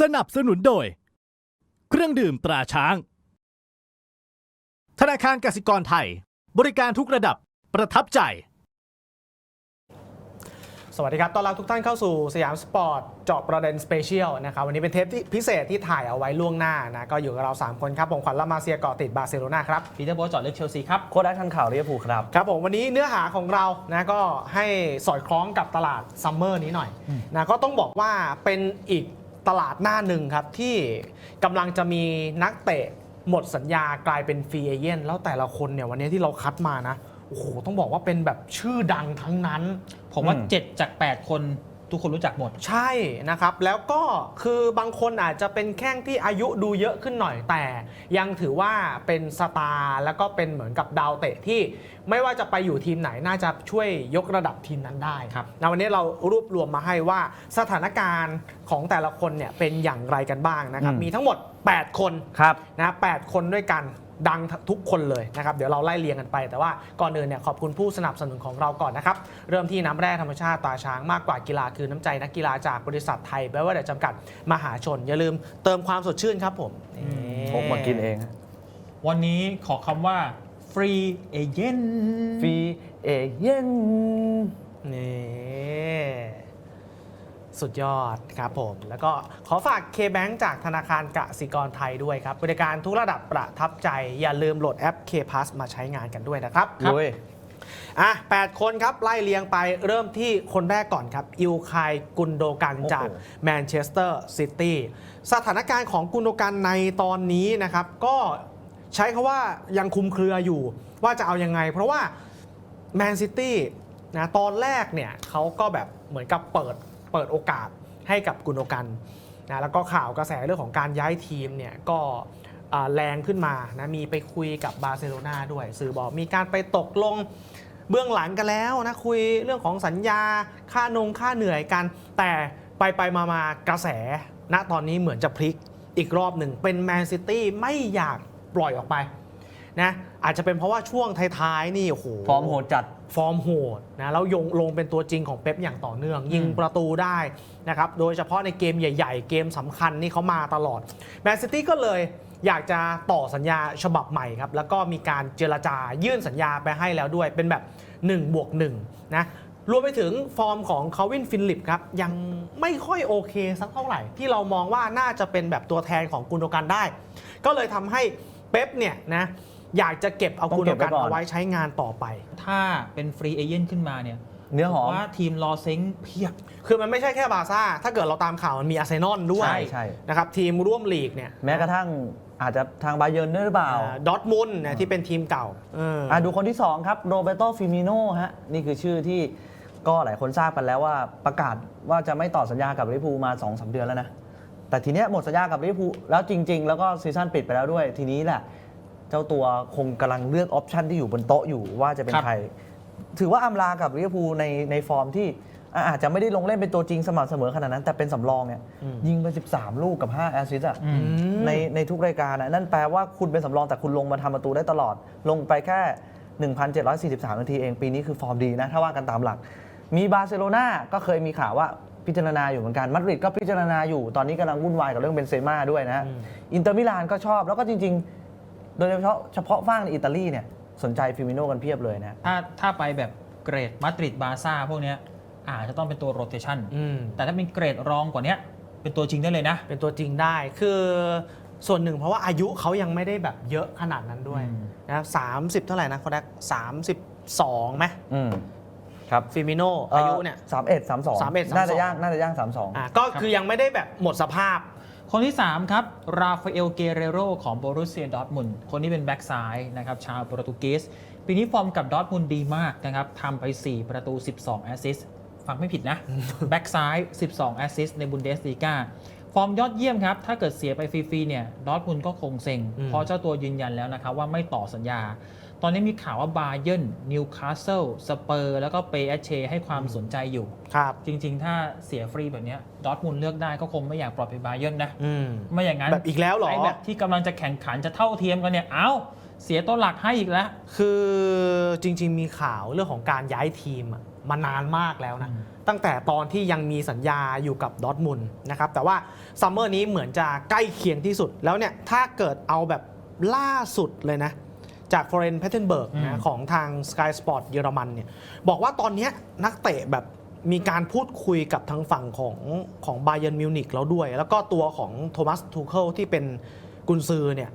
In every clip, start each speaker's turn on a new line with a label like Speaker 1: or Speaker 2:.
Speaker 1: สนับสนุนโดย เครื่องดื่มตราช้าง ธนาคารกสิกรไทย บริการทุกระดับประทับใจ
Speaker 2: สวัสดีครับ ต้อนรับทุกท่านเข้าสู่สยามสปอร์ตเจาะประเด็นสเปเชียลนะครับ วันนี้เป็นเทปที่พิเศษที่ถ่ายเอาไว้ล่วงหน้านะ ก็อยู่กับเรา 3 คนครับ ผมขวัญละมาเซียเกาะติดบาร์เซโลนาครับ
Speaker 3: ปีเตอร์โบทเจอดลึกเชลซีครับ
Speaker 4: โค้ดทันข่าวเรียพูลครับ
Speaker 2: ครับผมวันนี้เนื้อหาของเรานะก็ให้สอดคล้องกับตลาดซัมเมอร์นี้หน่อยนะก็ต้องบอกว่าเป็นอีก ตลาดหน้าหนึ่งครับ ที่กำลังจะมีนักเตะหมดสัญญากลายเป็นฟรีเอเย่นแล้วแต่ละคนเนี่ยวันนี้ที่เราคัดมานะโอ้โหต้องบอกว่าเป็นแบบชื่อดังทั้งนั้น
Speaker 3: ผมว่า
Speaker 4: อืม
Speaker 3: 7จาก 8 คน ทุกคนรู้จักหมด
Speaker 2: ใช่นะครับ แล้วก็คือบางคนอาจจะเป็นแข้งที่อายุดูเยอะขึ้นหน่อยแต่ ยังถือว่าเป็นสตาร์แล้วก็เป็นเหมือนกับดาวเตะที่ ไม่ว่าจะไปอยู่ทีมไหนน่าจะช่วยยกระดับทีมนั้นได้
Speaker 3: ครับ
Speaker 2: นะวันนี้เรารวบรวมมาให้ว่าสถานการณ์ของแต่ละคนเนี่ยเป็นอย่างไรกันบ้างนะครับ
Speaker 4: อืม
Speaker 2: มีทั้งหมด 8 คน
Speaker 4: ครับ
Speaker 2: นะ8คนด้วยกัน ดังทุกคนเลยนะครับเดี๋ยวเราไล่เรียงกันไป แต่ว่าก่อนอื่นเนี่ยขอบคุณผู้สนับสนุนของเราก่อนนะครับเริ่มที่น้ำแร่ธรรมชาติตาช้างมากกว่ากีฬาคือน้ำใจนักกีฬาจากบริษัทไทยแปลว่าเดี๋ยวจำกัดมหาชน อย่าลืมเติมความสดชื่นครับผมนี่
Speaker 4: พกมากินเองฮะ
Speaker 3: วันนี้ขอคำว่า free agent
Speaker 4: ฟรีเอเย่น
Speaker 2: นี่ สุดยอดครับผม แล้วก็ขอฝาก K-Bank จากธนาคารกสิกรไทยด้วยครับ บริการทุกระดับประทับใจ อย่าลืมโหลดแอป K-Pass มาใช้งานกันด้วยนะครับ
Speaker 3: ครับ
Speaker 4: ลุย
Speaker 2: อะ8คนครับ ไล่เรียงไปเริ่มที่คนแรกก่อนครับ อิลคายกุนโดกัน
Speaker 4: โอ้โห
Speaker 2: จากแมนเชสเตอร์ซิตี้สถานการณ์ของกุนโดกันในตอนนี้นะครับ ก็ใช้คาว่ายังคุมเครืออยู่ ว่าจะเอายังไง เพราะว่าแมนซิตี้นะตอนแรกเนี่ยเขาก็แบบเหมือนกับเปิด เปิดโอกาสให้กับกุนโดกันนะแล้วก็ข่าวกระแสเรื่องของการย้ายทีมเนี่ยก็แรงขึ้นมานะมีไปคุยกับบาร์เซโลนาด้วย สื่อบอกมีการไปตกลงเบื้องหลังกันแล้วนะคุยเรื่องของสัญญาค่านงค่าเหนื่อยกัน แต่ไปไปมามากระแสณตอนนี้เหมือนจะพลิกอีกรอบหนึ่งเป็นแมนซิตี้ไม่อยากปล่อยออกไป นะอาจจะเป็นเพราะว่าช่วงท้ายๆนี่โอ้โห
Speaker 4: ฟอร์มโหดจัด
Speaker 2: ฟอร์มโหดนะแล้วยงลงเป็นตัวจริงของเป๊ปอย่างต่อเนื่อง ยิงประตูได้นะครับโดยเฉพาะในเกมใหญ่ๆ เกมสำคัญนี่เขามาตลอดแมนซิตี้ก็เลยอยากจะต่อสัญญาฉบับใหม่ครับ แล้วก็มีการเจรจายื่นสัญญาไปให้แล้วด้วยเป็นแบบ1บวก1นะรวมไปถึงฟอร์มของคาวินฟินลิปครับ ยังไม่ค่อยโอเคสักเท่าไหร่ ที่เรามองว่าน่าจะเป็นแบบตัวแทนของกุนโดกันได้ ก็เลยทำให้เป๊ปเนี่ยนะ อยากจะเก็บเอา
Speaker 4: ต้อง
Speaker 2: กุน
Speaker 4: เก็
Speaker 2: โด
Speaker 4: บไว้
Speaker 2: กัน
Speaker 4: ก่อน
Speaker 2: เอาไว้ใช้งานต่อไป
Speaker 3: ถ้าเป็น free agent ขึ้นมาเนี่ย
Speaker 4: เนื้อหอม
Speaker 3: ผมว่าทีมรอเซ้งเพียบ
Speaker 2: คือมันไม่ใช่แค่บาร์ซ่า ถ้าเกิดเราตามข่าวมันมีอาร์เซนอลด้วย
Speaker 4: ใช่ใช่
Speaker 2: นะครับทีมร่วมลีกเนี่ย
Speaker 4: แม้กระทั่งอาจจะทางบาเยิร์นด้วยหรือเปล่า
Speaker 2: ดอทมุนเนี่ยที่เป็นทีมเก่าเอออ
Speaker 4: อะดูคนที่ 2 ครับโรเบโตฟิมิโนฮะ นี่คือชื่อที่ก็หลายคนทราบกันแล้วว่าประกาศว่าจะไม่ต่อสัญญากับลิเวอร์พูลมา2 3เดือนแล้วนะแต่ทีเนี้ยหมดสัญญากับลิเวอร์พูลแล้วจริง ๆ แล้วก็ซีซั่นปิดไปแล้วด้วยทีนี้แหละ เจ้าตัวคงกำลังเลือกออปชันที่อยู่บนโต๊ะอยู่ว่าจะเป็น
Speaker 3: ครับ
Speaker 4: ใคร ถือว่าอำลากับลิเวอร์พูลในในฟอร์มที่อะอาจจะไม่ได้ลงเล่นเป็นตัวจริงสม่ำเสมอขนาดนั้น แต่เป็นสำรองเนี่ยยิงไป 13 ลูกกับ 5 แอสซิสต์อะ
Speaker 3: อืม
Speaker 2: ม
Speaker 4: ในในทุกรายการนะนั่นแปลว่าคุณเป็นสำรองแต่คุณลงมาทำประตูได้ตลอด ลงไปแค่ 1,743 นาทีเอง ปีนี้คือฟอร์มดีนะ ถ้าว่ากันตามหลัก มีบาร์เซโลนาก็เคยมีข่าวว่าพิจารณาอยู่เหมือนกันมาดริดก็พิจารณาอยู่ตอนนี้กำลังวุ่นวายกับเรื่องเบนเซม่าด้วยนะ
Speaker 2: อืม
Speaker 4: อินเตอร์มิลานก็ชอบแล้วก็จริง ๆ โดยเฉพาะเฉพาะฝั่งในอิตาลีเนี่ยสนใจฟิมิโนกันเพียบเลยนะ
Speaker 3: ถ้าถ้าไปแบบเกรดมาดริดบาร์ซ่าพวกเนี้ยอาจจะต้องเป็นตัวโรเตชัน
Speaker 2: อืม
Speaker 3: แต่ถ้าเป็นเกรดรองกว่าเนี้ยเป็นตัวจริงได้เลยนะ
Speaker 2: เป็นตัวจริงได้คือส่วนหนึ่งเพราะว่าอายุเขายังไม่ได้แบบเยอะขนาดนั้นด้วย
Speaker 3: อืม
Speaker 2: นะสามสิบเท่าไหร่นะเขาได้สามสิบสองไหม
Speaker 4: อืมครับ
Speaker 2: ฟิมิโนอายุเนี่ย
Speaker 4: สามเอ็ดสามสอง
Speaker 2: 31
Speaker 4: น่าจะย่างน่าจะย่างสามสอง
Speaker 2: อะก็คือยังไม่ได้แบบหมดสภาพ
Speaker 3: คนที่ 3 ครับ ราฟาเอล เกเรโรของโบรุสเซียดอร์ทมุนด์คนนี้เป็นแบ็กซ้ายนะครับ ชาวโปรตุเกส ปีนี้ฟอร์มกับดอร์ทมุนด์ดีมากนะครับทำไป 4 ประตู 12 แอสซิสต์ฟังไม่ผิดนะ แบ็กซ้าย 12 แอสซิสต์ในบุนเดสลีกาฟอร์มยอดเยี่ยมครับ ถ้าเกิดเสียไปฟรีๆเนี่ย ดอร์ทมุนด์ก็คงเซ็ง
Speaker 2: อืม
Speaker 3: เพราะเจ้าตัวยืนยันแล้วนะครับว่าไม่ต่อสัญญา ตอนนี้มีข่าวว่าบาเยิร์นนิวคาสเซิลสเปอร์ แล้วก็เปเอชเชให้ความสนใจอยู่
Speaker 2: ครับ
Speaker 3: จริง ๆ ถ้าเสียฟรีแบบเนี้ยดอร์ทมุนด์เลือกได้ก็คงไม่อยากปล่อยไปบาเยิร์นนะ
Speaker 2: อืม
Speaker 3: ไม่อย่างนั้น
Speaker 2: แบบอีกแล้วเหรอ
Speaker 3: ไแบบที่กำลังจะแข่งขันจะเท่าเทียมกันเนี่ย เอ้า เสียตัวหลักให้อีกแล้ว
Speaker 2: คือจริง ๆ มีข่าวเรื่องของการย้ายทีมอะมานานมากแล้วนะ
Speaker 3: อืม
Speaker 2: ตั้งแต่ตอนที่ยังมีสัญญาอยู่กับดอร์ทมุนด์นะครับ แต่ว่าซัมเมอร์นี้เหมือนจะใกล้เคียงที่สุดแล้วเนี่ยถ้าเกิดเอาแบบล่าสุดเลยนะ จากฟ o เรน p พ t เทนเบิร์ก
Speaker 3: อื
Speaker 2: นะ
Speaker 3: ม
Speaker 2: ของทาง Sky Sport เยอรมันเนี่ยบอกว่าตอนเนี้ยนักเตะแบบมีการพูดคุยกับทางฝั่งของของบ y เ r n นมิวนิกแล้วด้วย แล้วก็ตัวของโทมัสทูเคิลที่เป็นกุนซือเนี่ย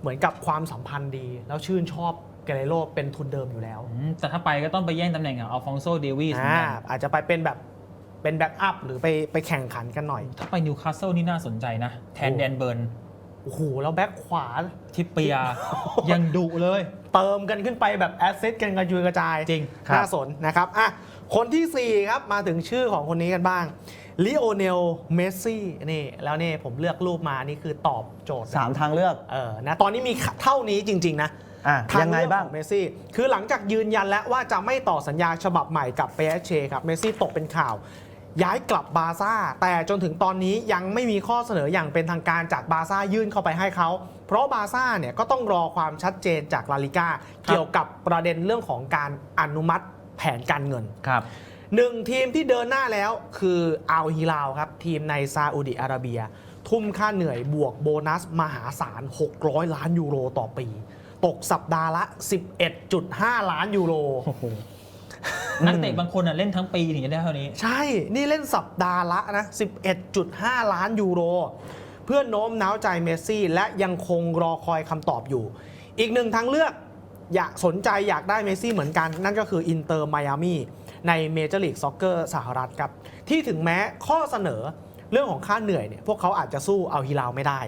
Speaker 2: เหมือนกับความสัมพันธ์ดี แล้วชื่นชอบเกเรโรเป็นทุนเดิมอยู่แล้ว
Speaker 3: อืมแต่ถ้าไปก็ต้องไปแย่งตำแหน่งกับอัลฟองโซเดวิสเหมือน
Speaker 2: อ่า
Speaker 3: กัน
Speaker 2: อาจจะไปเป็นแบบเป็นแบ็กอัพหรือไปไปแข่งขันกันหน่อย
Speaker 3: ถ้าไปนิวคาสเซิลนี่น่าสนใจนะ แทน
Speaker 2: โอ้
Speaker 3: แดนเบิร์น
Speaker 2: โอ้โหแล้วแบ็กขวา
Speaker 3: ทิปเปียยังดุเลย
Speaker 2: เติมกันขึ้นไปแบบแอสเซทกันกระจุยกระจาย
Speaker 3: จริง
Speaker 4: ครับ
Speaker 2: น่าสนนะครับอะคนที่ 4 ครับ มาถึงชื่อของคนนี้กันบ้างลิโอเนลเมสซี่นี่แล้วนี่ผมเลือกรูปมานี่คือตอบโจทย์นะ
Speaker 4: สามทางเลือก
Speaker 2: เออนะตอนนี้มีเท่านี้จริง ๆ นะ
Speaker 4: อะ
Speaker 2: ทา
Speaker 4: ยังไง
Speaker 2: เลือก
Speaker 4: บ้าง
Speaker 2: ของเมสซี่คือหลังจากยืนยันแล้วว่าจะไม่ต่อสัญญาฉบับใหม่กับเปเชครับเมสซี่ตกเป็นข่าว ย้ายกลับบาร์ซ่า แต่จนถึงตอนนี้ยังไม่มีข้อเสนออย่างเป็นทางการจากบาร์ซ่ายื่นเข้าไปให้เขาเพราะบาร์ซ่าเนี่ยก็ต้องรอความชัดเจนจากลาลิก้าเกี่ยวกับประเด็นเรื่องของการอนุมัติแผนการเงิน
Speaker 4: ครับ
Speaker 2: หนึ่งทีมที่เดินหน้าแล้วคืออัลฮิลาลครับทีมในซาอุดิอาระเบีย ทุ่มค่าเหนื่อยบวกโบนัสมหาศาล 600 ล้านยูโรต่อปี ตกสัปดาห์ละ 11.5 ล้านยูโร
Speaker 3: นักเตะบางคนน่ะเล่นทั้งปีถึงจะได้เท่านี้
Speaker 2: ใช่ นี่เล่นสัปดาห์ละนะ 11.5 ล้านยูโร เพื่อโน้มน้าวใจเมสซี่ และยังคงรอคอยคำตอบอยู่ อีกหนึ่งทางเลือกอยากสนใจอยากได้เมสซี่เหมือนกัน นั่นก็คืออินเตอร์ไมอามีในเมเจอร์ลีกซ็อกเกอร์สหรัฐครับ ที่ถึงแม้ข้อเสนอเรื่องของค่าเหนื่อยเนี่ยพวกเขาอาจจะสู้เอาฮิลาวไม่ได้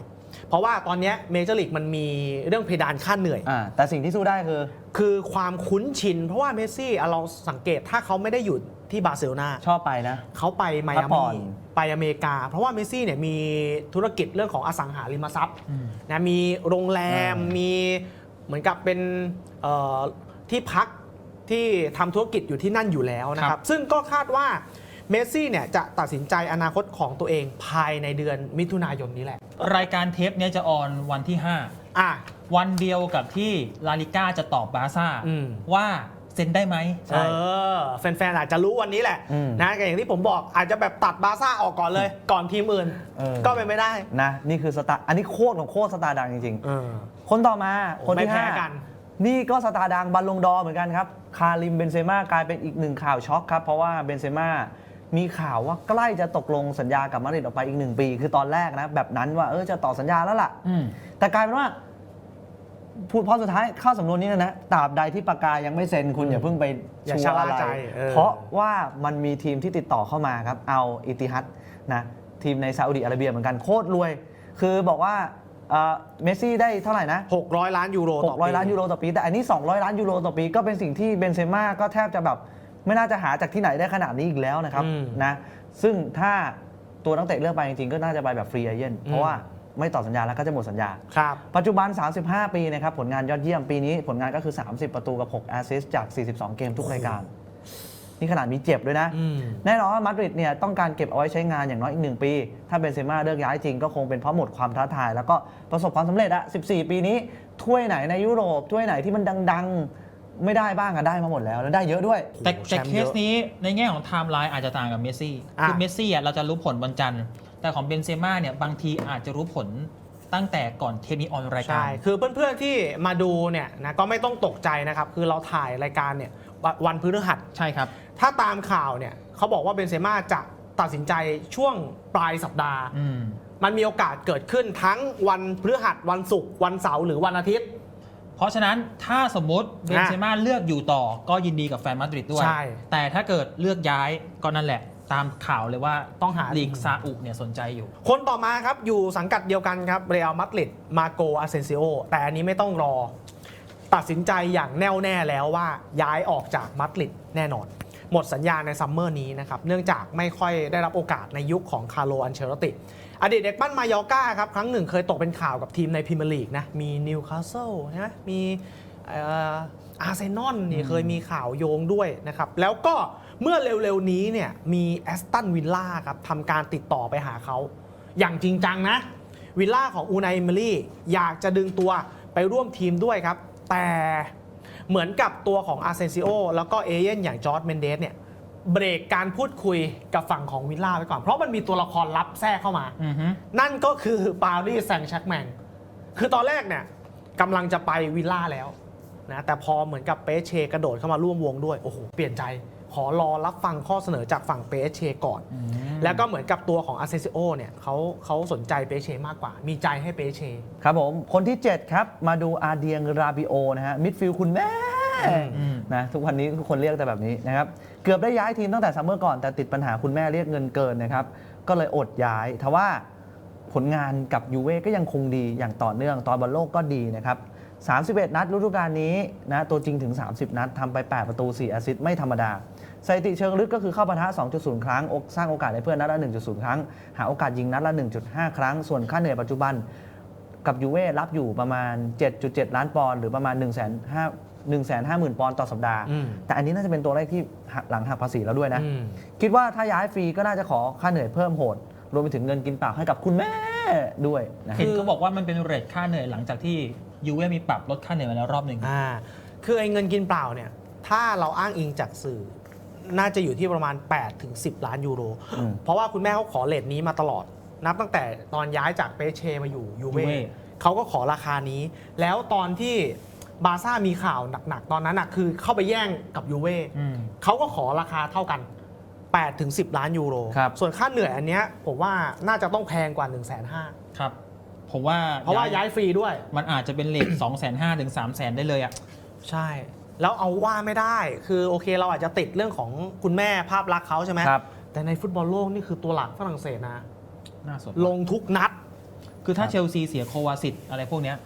Speaker 2: เพราะว่าตอนเนี้เมเจอร์ลีกมันมีเรื่องเพดานค่าเหนื่อย
Speaker 4: อ่าแต่สิ่งที่สู้ได้คือ
Speaker 2: คือความคุ้นชิน เพราะว่าเมสซี่อะเราสังเกตถ้าเขาไม่ได้อยู่ที่บาร์เซโลนา
Speaker 4: ชอบไปนะ
Speaker 2: เขาไปไม
Speaker 4: พั
Speaker 2: อาก
Speaker 4: ผ่
Speaker 2: มี
Speaker 4: อน
Speaker 2: ไปอเมริกา เพราะว่าเมสซี่เนี่ยมีธุรกิจเรื่องของอสังหาริมทรัพย์
Speaker 3: อืม
Speaker 2: นะมีโรงแรม
Speaker 4: อ่ามี
Speaker 2: มีเหมือนกับเป็นเอ่อที่พักที่ทำธุรกิจอยู่ที่นั่นอยู่แล้วนะค
Speaker 3: ครั
Speaker 2: รับ
Speaker 3: บ
Speaker 2: ซึ่งก็คาดว่าเมสซี่เนี่ยจะตัดสินใจอนาคตของตัวเองภายในเดือนมิถุนายนนี้แหละ
Speaker 3: รายการเทปเนี้ยจะออนวันที่
Speaker 2: อะ
Speaker 3: 5 วันเดียวกับที่ลาลิก้าจะตอบบาร์ซ่า
Speaker 2: อืม
Speaker 3: ว่าเซ็นได้ไหม
Speaker 4: ใช่
Speaker 2: เออแฟนๆอาจจะรู้วันนี้แหละ
Speaker 4: อืม
Speaker 2: นะแต่อย่างที่ผมบอกอาจจะแบบตัดบาร์ซ่าออกก่อนเลย ก่อนทีมอื่น
Speaker 4: เออ
Speaker 2: ก็เป็นไม่ได้
Speaker 4: นะ นี่คือสตาร์อันนี้โคตรของโคตรสตาร์ดังจริง
Speaker 2: เออ
Speaker 4: ๆ คนต่อมาคน
Speaker 2: ไม่
Speaker 4: ที่
Speaker 2: แพ้
Speaker 4: ห้า
Speaker 2: กัน
Speaker 4: นี่ก็สตาร์ดังบัลลงดอร์เหมือนกันครับ คาริมเบนเซม่ากลายเป็นอีกหนึ่งข่าวช็อกครับ เพราะว่าเบนเซม่า มีข่าวว่าใกล้จะตกลงสัญญากับมาดริดออกไปอีกหนึ่งปี คือตอนแรกนะ แบบนั้นว่าเออจะต่อสัญญาแล้วล่ะ
Speaker 3: อืม
Speaker 4: แต่กลายเป็นว่าพูดพอสุดท้ายเข้าสำนวนนี้นะนะตราบใดที่ปากกายังไม่เซ็นคุณอย่าเพิ่งไป
Speaker 2: อย่า
Speaker 4: ชัวร์
Speaker 2: ชะล่า
Speaker 4: อะไร
Speaker 2: ใจเออ
Speaker 4: เพราะว่ามันมีทีมที่ติดต่อเข้ามาครับ เอาอิติฮัดนะทีมในซาอุดิอาระเบียเหมือนกันโคตรรวย คือบอกว่าเอ่อเมสซี่ได้เท่าไหร่นะ
Speaker 2: 600 ล้านยูโรต่อปี
Speaker 4: 600 ล้านยูโรต่อปี แต่อันนี้ 200 ล้านยูโรต่อปี ก็เป็นสิ่งที่เบนเซม่าก็แทบจะแบบ ไม่น่าจะหาจากที่ไหนได้ขนาดนี้อีกแล้วนะครับ
Speaker 2: อืม
Speaker 4: นะซึ่งถ้าตัวนักเตะเลือกไปจริงๆก็น่าจะไปแบบฟรีเอเจนเพราะว่าไม่ต่อสัญญาแล้วก็จะหมดสัญญา
Speaker 2: ครับ
Speaker 4: ปัจจุบัน 35 ปีนะครับผลงานยอดเยี่ยมปีนี้ผลงานก็คือ 30 ประตูกับ 6 แอสซิสต์จาก 42 เกมทุกรายการ นี่ขนาดมีเจ็บด้วยนะ
Speaker 2: อืม
Speaker 4: แน่นอนว่ามาดริดเนี่ยต้องการเก็บเอาไว้ใช้งานอย่างน้อยอีกหนึ่งปี ถ้าเบนเซม่าเลือกย้ายจริงก็คงเป็นเพราะหมดความท้าทาย แล้วก็ประสบความสำเร็จอะ14 ปีนี้ถ้วยไหนในยุโรปถ้วยไหนที่มันดัง ๆ ไม่ได้บ้างอะได้มาหมดแล้วแล้วได้เยอะด้วย
Speaker 3: แต่
Speaker 2: โอ้โห
Speaker 3: แต่
Speaker 2: แชมป์
Speaker 3: เค
Speaker 2: เย
Speaker 3: ส
Speaker 2: อะ
Speaker 3: นี้ในแง่ของไทม์ไลน์อาจจะต่างกับเมสซี่
Speaker 2: อะ
Speaker 3: คือเมสซี่อะเราจะรู้ผลวันจันทร์ แต่ของเบนเซม่าเนี่ยบางทีอาจจะรู้ผลตั้งแต่ก่อนเทปนี้ออนรายกา
Speaker 2: ใช่
Speaker 3: ร
Speaker 2: คือเพื่อนๆที่มาดูเนี่ยนะก็ไม่ต้องตกใจนะครับ คือเราถ่ายรายการเนี่ยวันวันพฤหัส
Speaker 3: ใช่ครับ
Speaker 2: ถ้าตามข่าวเนี่ยเขาบอกว่าเบนเซม่าจะตัดสินใจช่วงปลายสัปดาห์
Speaker 3: อืม
Speaker 2: มันมีโอกาสเกิดขึ้นทั้งวันพฤหัสวันศุกร์วันเสาร์หรือวันอาทิตย์
Speaker 3: เพราะฉะนั้นถ้าสมมติเบนเซม่าเลือกอยู่ต่อก็ยินดีกับแฟนมาดริดด้วย
Speaker 2: ใช่
Speaker 3: แต่ถ้าเกิดเลือกย้ายก็นั่นแหละ ตามข่าวเลยว่า
Speaker 2: ต้องหา
Speaker 3: ลีกซาอุเนี่ยสนใจอยู่
Speaker 2: คนต่อมาครับ อยู่สังกัดเดียวกันครับ เรอัลมาดริด มาโกอาเซนซิโอ แต่อันนี้ไม่ต้องรอ ตัดสินใจอย่างแน่วแน่แล้วว่าย้ายออกจากมาดริดแน่นอน หมดสัญญาในซัมเมอร์นี้นะครับเนื่องจากไม่ค่อยได้รับโอกาสในยุคของคาร์โลอันเชลติอดีตเด็กปั้นมายอก้าครับครั้งหนึ่งเคยตกเป็นข่าวกับทีมในพรีเมียร์ลีกนะมีนิวคาสเซิลนะมีอาร์เซนอลนี่เคยมีข่าวโยงด้วยนะครับ แล้วก็เมื่อเร็วๆนี้เนี่ยมีแอสตันวิลล่าครับทำการติดต่อไปหาเขา อย่างจริงจังนะ วิลล่าของอูนายเมลี่อยากจะดึงตัวไปร่วมทีมด้วยครับ แต่ เหมือนกับตัวของอาเซนซิโอแล้วก็เอเย่นอย่างจอร์ดเมนเดสเนี่ยเบรกการพูดคุยกับฝั่งของวิลล่าไปก่อน เพราะมันมีตัวละครลับแทรกเข้ามา
Speaker 3: อือฮึ
Speaker 2: นั่นก็คือปารีสแซงต์แชร์กแมงคือตอนแรกเนี่ยกำลังจะไปวิลล่าแล้วนะแต่พอเหมือนกับเปเชกระโดดเข้ามาร่วมวงด้วย โอ้โห เปลี่ยนใจ ขอรอรับฟังข้อเสนอจากฝั่งเปเชก่อน แล้วก็เหมือนกับตัวของอาเซซิโอเนี่ยเขาเขาสนใจเปเชมากกว่า มีใจให้เปเช
Speaker 4: ครับผม คนที่ 7 ครับ มาดูอาเดียงราบิโอนะฮะมิดฟิลด์คุณแม่
Speaker 3: อืม
Speaker 4: นะทุกวันนี้ทุกคนเรียกแต่แบบนี้นะครับ เกือบได้ย้ายทีมตั้งแต่ซัมเมอร์ก่อนแต่ติดปัญหาคุณแม่เรียกเงินเกินนะครับ ก็เลยอดย้ายทว่าผลงานกับยูเว่ก็ยังคงดีอย่างต่อเนื่องตอนบอลโลกก็ดีนะครับ 31 นัดฤดูกาลนี้นะตัวจริงถึง 30 นัดทำไป 8 ประตู 4 แอสซิสต์ไม่ธรรมดาสถิติเชิงลึกก็คือเข้าปะทะ 2.0 ครั้งอกสร้างโอกาสให้เพื่อนนัดละ 1.0 ครั้ง หาโอกาสยิงนัดละ 1.5 ครั้ง ส่วนค่าเหนื่อยปัจจุบันกับยูเว่รับอยู่ประมาณ 7.7 ล้านปอนด์หรือประมาณ 1 5 0 0 0 1 5 0 0 0 0 ปอนด์ต่อสัปดาห์
Speaker 2: อืม
Speaker 4: แต่อันนี้น่าจะเป็นตัวเลขที่หักหลังหักภาษีแล้วด้วยนะ
Speaker 2: อืม
Speaker 4: คิดว่าถ้าย้ายฟรีก็น่าจะขอค่าเหนื่อยเพิ่มโหด รวมไปถึงเงินกินเปล่าให้กับคุณแม่ด้วยนะ
Speaker 3: เห็นเขาบอกว่ามันเป็นเรทค่าเหนื่อยหลังจากที่ ยูเว่มีปรับลดค่าเหนื่อยมาแล้วรอบหนึ่ง
Speaker 2: อ่าคือไอ้เงินกินเปล่าเนี่ยถ้าเราอ้างอิงจากสื่อ น่าจะอยู่ที่ประมาณ8ถึง10 ล้านยูโร
Speaker 4: อืม
Speaker 2: เพราะว่าคุณแม่เขาขอเลทนี้มาตลอด นับตั้งแต่ตอนย้ายจากเปเชมาอยู่ยูเว่
Speaker 3: ยูเว่
Speaker 2: เขาก็ขอราคานี้ แล้วตอนที่บาร์ซ่ามีข่าวหนักๆ ตอนนั้นน่ะคือเข้าไปแย่งกับยูเว่
Speaker 3: อืม
Speaker 2: เขาก็ขอราคาเท่ากัน8ถึง10 ล้านยูโร
Speaker 4: ครับ
Speaker 2: ส่วนค่าเหนื่อยอันเนี้ยผมว่าน่าจะต้องแพงกว่า 1 5 0 0 0 0
Speaker 3: ครับ ผมว่า
Speaker 2: เพราะว่าย้ายฟรีด้วย
Speaker 3: มันอาจจะเป็นเลท2 5 0 0 0ถึง3 0 0 0 0ได้เลยอะ
Speaker 2: ใช่ แล้วเอาว่าไม่ได้ คือโอเคเราอาจจะติดเรื่องของคุณแม่ภาพลักษณ์เขาใช่ไหม
Speaker 4: ครับ
Speaker 2: แต่ในฟุตบอลโลกนี่คือตัวหลักฝรั่งเศสนะ
Speaker 3: น่าสน
Speaker 2: ลงทุกนัด
Speaker 3: คือถ้าเชลซีเสียโควาสิตอะไรพวกเนี้ย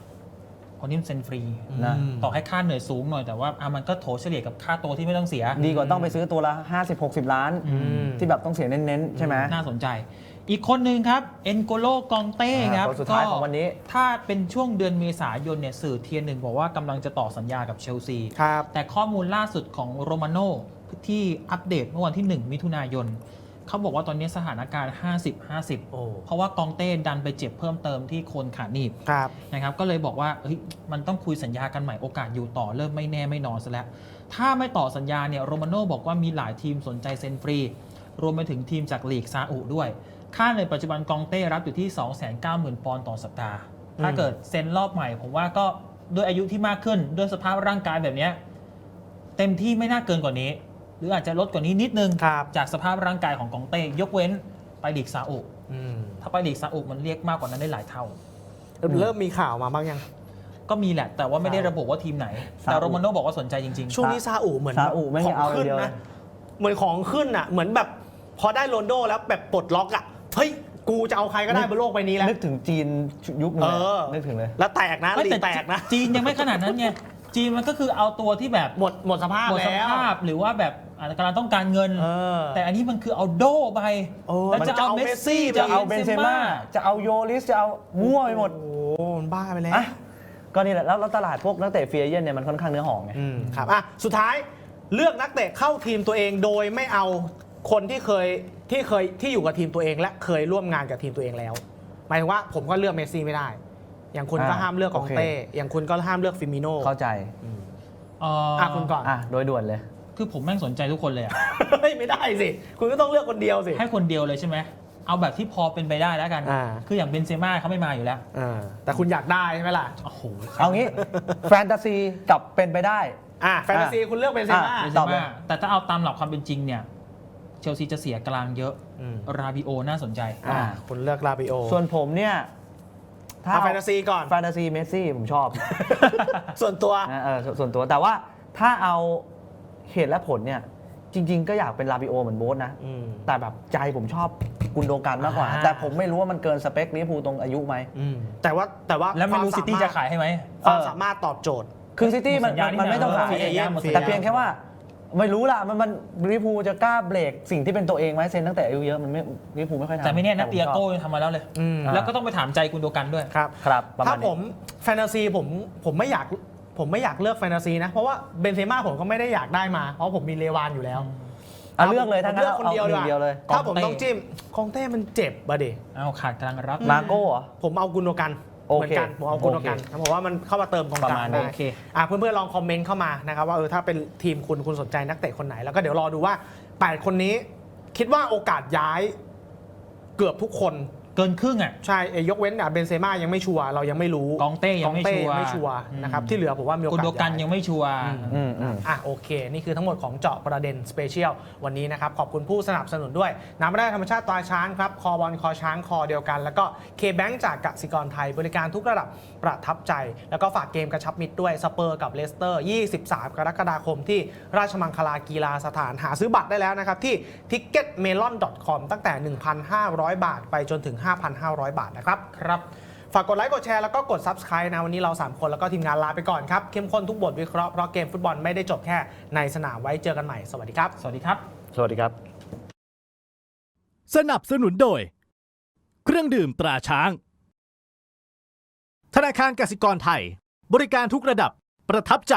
Speaker 3: คนนี้มันเซ็นฟรี
Speaker 4: นะ
Speaker 2: อืม
Speaker 3: ต่อให้ค่าเหนื่อยสูงหน่อยแต่ว่าอะมันก็โถเฉลี่ยกับค่าตัวที่ไม่ต้องเสีย
Speaker 4: ดีกว่าต้องไปซื้อตัวละ 50-60 ล้าน
Speaker 3: อืม
Speaker 4: ที่แบบต้องเสียเน้นๆ ใช่ไหม
Speaker 3: น่าสนใจ อีกคนหนึ่งครับ เอ็นโกโลกองเต้ครับ
Speaker 4: คนสุดท้ายของวันนี้
Speaker 3: ถ้าเป็นช่วงเดือนเมษายนเนี่ยสื่อเทียนหนึ่งบอกว่ากำลังจะต่อสัญญากับเชลซี
Speaker 2: ครับ
Speaker 3: แต่ข้อมูลล่าสุดของโรมาโน่ที่อัปเดตเมื่อวันที่ 1 มิถุนายน เขาบอกว่าตอนนี้สถานการณ์ 50-50
Speaker 2: โอ้
Speaker 3: เพราะว่ากองเต้ดันไปเจ็บเพิ่มเติมที่โคนขาหนีบ
Speaker 2: ครับ
Speaker 3: นะครับ ก็เลยบอกว่าเฮ้ยมันต้องคุยสัญญากันใหม่โอกาสอยู่ต่อเริ่มไม่แน่ไม่นอนซะแล้ว ถ้าไม่ต่อสัญญาเนี่ยโรมาโน่บอกว่ามีหลายทีมสนใจเซ็นฟรี รวมไปถึงทีมจากลีกซาอุด้วย ค่าในปัจจุบันกองเต้รับอยู่ที่ 290,000 ปอนด์ต่อสัปดาห์ ถ้าเกิดเซ็นรอบใหม่ ผมว่าก็ด้วยอายุที่มากขึ้นด้วยสภาพร่างกายแบบเนี้ยเต็มที่ไม่น่าเกินกว่านี้ หรืออาจจะลดกว่านี้นิดนึง
Speaker 2: ครับ
Speaker 3: จากสภาพร่างกายของกองเต้ยกเว้นไปลีกซาอุ
Speaker 2: อืม
Speaker 3: ถ้าไปลีกซาอุมันเรียกมากกว่านั้นได้หลายเท่า
Speaker 2: เริ่มมีข่าวมาบ้างยัง
Speaker 3: ก็มีแหละแต่ว่าไม่ได้ระบุว่าทีมไหน
Speaker 4: ซาอุ
Speaker 3: แต่โรมาโน่บอกว่าสนใจจริง
Speaker 2: ช่วงนี้ซาอุเหมือน
Speaker 4: ซาอุไม่
Speaker 2: ข
Speaker 4: ให้
Speaker 2: อง
Speaker 4: เอา
Speaker 2: ขึ้น
Speaker 4: เดียวเล
Speaker 2: นะ
Speaker 4: ย
Speaker 2: เหมือนของขึ้นอะ เหมือนแบบพอได้โรนลโดแล้วแบบปลดล็อกอะ เฮ้ยกูจะเอาใครก็ได้บนโลกใบนี้แล้ว
Speaker 4: นึกถึงจีนยุคนึงเลย
Speaker 2: เออ
Speaker 4: นึกถึงเลย
Speaker 2: แล้วแตกนะ
Speaker 3: ๆไม่
Speaker 2: ลี
Speaker 3: แต่
Speaker 2: กแตกนะ
Speaker 3: จีนยังไม่ขนาดนั้นไง จีนมันก็คือเอาตัวที่แบบ
Speaker 2: หมดหมดสภาพ
Speaker 3: หมดส
Speaker 2: แล้ว
Speaker 3: ภาพหรือว่าแบบอาจจะกำลังต้องการเงิน
Speaker 2: เออ
Speaker 3: แต่อันนี้มันคือเอาโดไป
Speaker 2: โอ้
Speaker 3: แล้ว
Speaker 2: มัน
Speaker 3: จะ
Speaker 2: จะ
Speaker 3: เอา
Speaker 2: เอา
Speaker 3: เมสซี่
Speaker 2: เมสซี่
Speaker 3: จะ
Speaker 4: จะเอาเบนเซม่าจะเอาโยลิส จะเอามั่วไปหมด
Speaker 2: โอ้โหมันบ้าไปแล้ว
Speaker 4: อะ ก็นี่แหละแล้วแล้วตลาดพวกนักเตะฟรีเอเย่นเนี่ยมันค่อนข้างเนื้อหอมไง
Speaker 2: อืมครับอะสุดท้ายเลือกนักเตะเข้าทีมตัวเองโดยไม่เอาคนที่เคย ที่เคยที่อยู่กับทีมตัวเอง และเคยร่วมงานกับทีมตัวเองแล้ว หมายถึงว่าผมก็เลือกเมสซี่ไม่ได้ อย่างคุณก็
Speaker 4: อ่า
Speaker 2: ห้ามเลือกกอง
Speaker 4: โอเค
Speaker 2: เต้อย่างคุณก็ห้ามเลือกฟิมิโน่
Speaker 4: เข้าใจ
Speaker 3: เอ่อ
Speaker 2: อะคุณก่อน
Speaker 4: อะโดยด่วนเลย
Speaker 3: คือผมแม่งสนใจทุกคนเลยอะ
Speaker 2: เฮ้ยไม่ได้สิ คุณก็ต้องเลือกคนเดียวสิ
Speaker 3: ให้คนเดียวเลยใช่ไหมเอาแบบที่พอเป็นไปได้แล้วกัน
Speaker 2: อ่า
Speaker 3: คืออย่างเบนเซม่าเขาไม่มาอยู่แล้ว
Speaker 2: อ่าแต่คุณอยากได้ใช่ไหมล่ะ
Speaker 3: โอ้โห
Speaker 4: เอางี้ แฟนตาซีกับเป็นไปได้
Speaker 2: อะแฟนตาซีคุณเลือกเป็นเซม่า
Speaker 4: อะ
Speaker 3: เบนเซ
Speaker 4: ตอบเลย
Speaker 3: ม่าแต่ถ้าเอาตามหลักความเป็นจริงเนี่ย เชลซีจะเสียกลางเยอะ
Speaker 2: อืม
Speaker 3: ราบิโอน่าสนใจ
Speaker 2: อ่า คุณเลือกลาบิโอ
Speaker 4: ส่วนผมเนี่ย
Speaker 2: เอาแฟนตาซีก่อน
Speaker 4: แฟนตาซีเมสซี่ผมชอบ
Speaker 2: ส่วนตัว
Speaker 4: นะเออส่วนส่วนตัวแต่ว่าถ้าเอาเหตุและผลเนี่ย จริง ๆ ก็อยากเป็นลาบิโอเหมือนโบ๊ทนะ
Speaker 2: อืม
Speaker 4: แต่แบบใจผมชอบกุนโดกันมากกว่า
Speaker 2: อ่า
Speaker 4: แต่ผมไม่รู้ว่ามันเกินสเปคลิเวอร์พูลตรงอายุไหม
Speaker 2: อืมแต่ว่าแต่ว่า
Speaker 3: แล้วไม่รู้
Speaker 2: คว
Speaker 3: ซิตี้
Speaker 2: ส
Speaker 3: จะขายให้ไหม
Speaker 2: ความ
Speaker 4: เออ
Speaker 2: สามารถตอบโจทย์
Speaker 4: คือซิตี้มัน
Speaker 3: สัญญานี่
Speaker 4: มันไม่ต้องขาย
Speaker 3: นะฟรีเอเย่นหมดสัญญา
Speaker 4: แต่เพียงแค่ว่า ไม่รู้ล่ะมันมันลิเวอร์พูลจะกล้าเบรกสิ่งที่เป็นตัวเองไหมเซ็นตั้งแต่อายุเยอะมันไม่ลิเวอร์พูลไม่ค่อยทำ
Speaker 3: แต่ไม่แน่นะ
Speaker 4: ผ
Speaker 3: เตีย
Speaker 4: ชอบ
Speaker 3: โก้ยังทำมาแล้วเลย
Speaker 2: อืม
Speaker 3: แล้วก็ต้องไปถามใจกุนโดกันด้วย
Speaker 2: ครับ
Speaker 4: ครับประ
Speaker 2: ถ้า
Speaker 4: มาณ
Speaker 2: ผ
Speaker 4: นี้
Speaker 2: มแฟนตาซีผมผมไม่อยากผมไม่อยากเลือกแฟนตาซีนะ เพราะว่าเบนเซม่าผมก็ไม่ได้อยากได้มา เพราะผมมีเลวานอยู่แล้ว
Speaker 4: อะเลือกเลย
Speaker 2: ผ
Speaker 4: ถ้ามงั้
Speaker 2: เลื
Speaker 4: น
Speaker 2: อกคน
Speaker 4: เอา
Speaker 2: เดียว
Speaker 4: ห
Speaker 2: ดี
Speaker 4: นึ่
Speaker 2: ก
Speaker 4: งเดียวเลย
Speaker 2: ถ้าผม
Speaker 3: กองเต้
Speaker 2: ต้องจิ้มคองเต้มันเจ็บอะดิ
Speaker 3: เอาขาดกลางรับ
Speaker 4: มาโก้เหรอ
Speaker 2: ผมเอากุนโดกัน
Speaker 4: โอ
Speaker 2: เหมื
Speaker 4: เค
Speaker 2: อนกันผมเอากุนโดกัน
Speaker 4: โอเค
Speaker 2: ผมว่ามันเข้ามาเติมตรงก
Speaker 4: ประ
Speaker 2: ลา
Speaker 4: มาณ
Speaker 2: ง
Speaker 4: นี้
Speaker 2: ได้
Speaker 3: โอเค
Speaker 2: อะเพื่อนๆลองคอมเมนต์เข้ามานะครับว่าเออถ้าเป็นทีมคุณคุณสนใจนักเตะคนไหน แล้วก็เดี๋ยวรอดูว่า 8 คนนี้คิดว่าโอกาสย้ายเกือบทุกคน
Speaker 3: เกินครึ่งอะ
Speaker 2: ใช่เอ่ยยกเว้นอะเบนเซม่ายังไม่ชัวร์เรายังไม่รู้
Speaker 3: กองเต้ยังไม่
Speaker 2: กอ
Speaker 3: ชัวร์
Speaker 2: ไม่ชัวร์นะครับ
Speaker 3: อืม
Speaker 2: ที่เหลือผมว่ามีโอ
Speaker 3: กุน
Speaker 2: กาส
Speaker 3: โดกัน
Speaker 2: ย้าย
Speaker 3: ยังไม่ชัวร์
Speaker 4: อืมอืม
Speaker 2: อะโอเค นี่คือทั้งหมดของเจาะประเด็นสเปเชียลวันนี้นะครับ ขอบคุณผู้สนับสนุนด้วย น้ำไม่ได้ธรรมชาติตราช้างครับ คอบอลคอช้างคอเดียวกัน แล้วก็เคแบงจากกสิกรไทยบริการทุกระดับประทับใจ แล้วก็ฝากเกมกระชับมิตรด้วยสเปอร์กับเลสเตอร์ 23 กรกฎาคมที่ราชมังคลากีฬาสถานหาซื้อบัตรได้แล้วนะครับที่ ticketmelon.com ตั้งแต่ 1,500 บาทไปจนถึง5,500 บาทนะครับ
Speaker 3: ครับ
Speaker 2: ฝากกดไลค์ กดแชร์ แล้วก็กด Subscribe นะ วันนี้เรา 3 คนแล้วก็ทีมงานลาไปก่อนครับ เข้มข้นทุกบทวิเคราะห์เพราะเกมฟุตบอลไม่ได้จบแค่ในสนามไว้เจอกันใหม่สวัสดีครับ
Speaker 3: สวัสดีครับ
Speaker 4: สวัสดีครับ
Speaker 1: สนับสนุนโดย เครื่องดื่มตราช้าง ธนาคารกสิกรไทย บริการทุกระดับประทับใจ